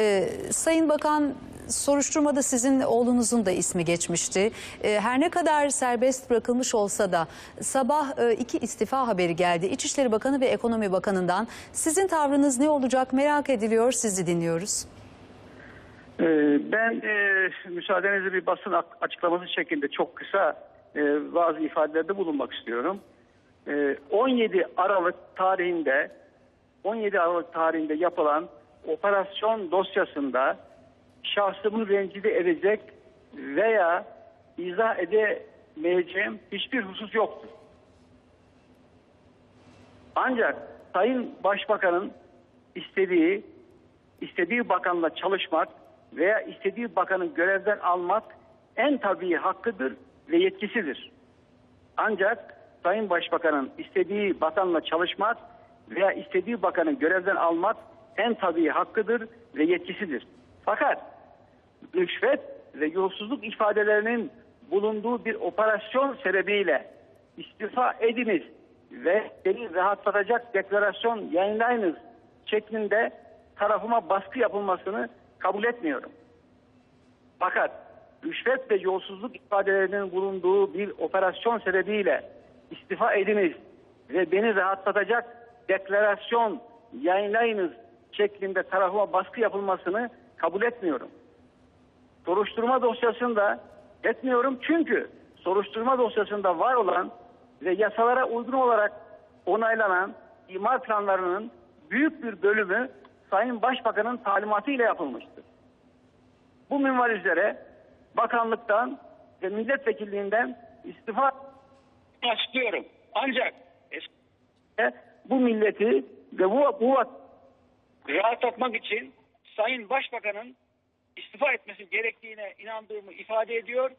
Ee, Sayın Bakan soruşturmada sizin oğlunuzun da ismi geçmişti. Ee, her ne kadar serbest bırakılmış olsa da sabah e, iki istifa haberi geldi. İçişleri Bakanı ve Ekonomi Bakanı'ndan. Sizin tavrınız ne olacak merak ediliyor. Sizi dinliyoruz. Ee, Ben e, müsaadenizle bir basın açıklaması şeklinde çok kısa e, bazı ifadelerde bulunmak istiyorum. E, 17 Aralık tarihinde 17 Aralık tarihinde yapılan operasyon dosyasında şahsımı rencide edecek veya izah edemeyeceğim hiçbir husus yoktur. Ancak Sayın Başbakan'ın istediği istediği bakanla çalışmak veya istediği bakanı görevden almak en tabii hakkıdır ve yetkisidir. Ancak Sayın Başbakan'ın istediği bakanla çalışmak veya istediği bakanı görevden almak en tabii hakkıdır ve yetkisidir. Fakat rüşvet ve yolsuzluk ifadelerinin bulunduğu bir operasyon sebebiyle istifa ediniz ve beni rahatlatacak deklarasyon yayınlayınız şeklinde tarafıma baskı yapılmasını kabul etmiyorum. Fakat rüşvet ve yolsuzluk ifadelerinin bulunduğu bir operasyon sebebiyle istifa ediniz ve beni rahatlatacak deklarasyon yayınlayınız şeklinde tarafıma baskı yapılmasını kabul etmiyorum. Soruşturma dosyasında etmiyorum çünkü soruşturma dosyasında var olan ve yasalara uygun olarak onaylanan imar planlarının büyük bir bölümü Sayın Başbakan'ın talimatı ile yapılmıştır. Bu minval üzere bakanlıktan ve milletvekilliğinden istifa açıklıyorum. Ancak bu milleti ve bu, bu rahatlatmak için Sayın Başbakan'ın istifa etmesi gerektiğine inandığımı ifade ediyor.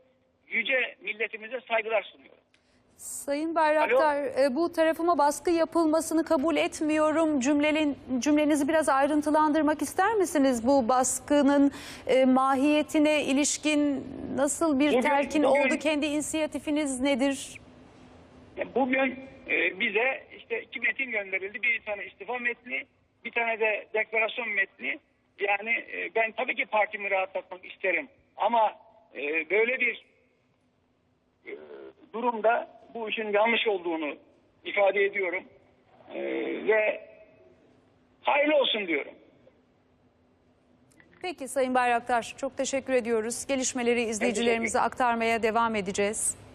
Yüce milletimize saygılar sunuyorum. Sayın Bayraktar e, bu tarafıma baskı yapılmasını kabul etmiyorum. Cümlenin, cümlenizi biraz ayrıntılandırmak ister misiniz? Bu baskının e, mahiyetine ilişkin nasıl bir Bugün- telkin bugün- oldu? Kendi inisiyatifiniz nedir? Bugün e, bize işte iki metin gönderildi. Bir tane istifa metni, bir tane de deklarasyon metni. Yani e, ben tabii ki partimi rahatlatmak isterim. Ama e, böyle bir e, durumda bu işin yanlış olduğunu ifade ediyorum. E, ve hayırlı olsun diyorum. Peki Sayın Bayraktar çok teşekkür ediyoruz. Gelişmeleri izleyicilerimize aktarmaya devam edeceğiz.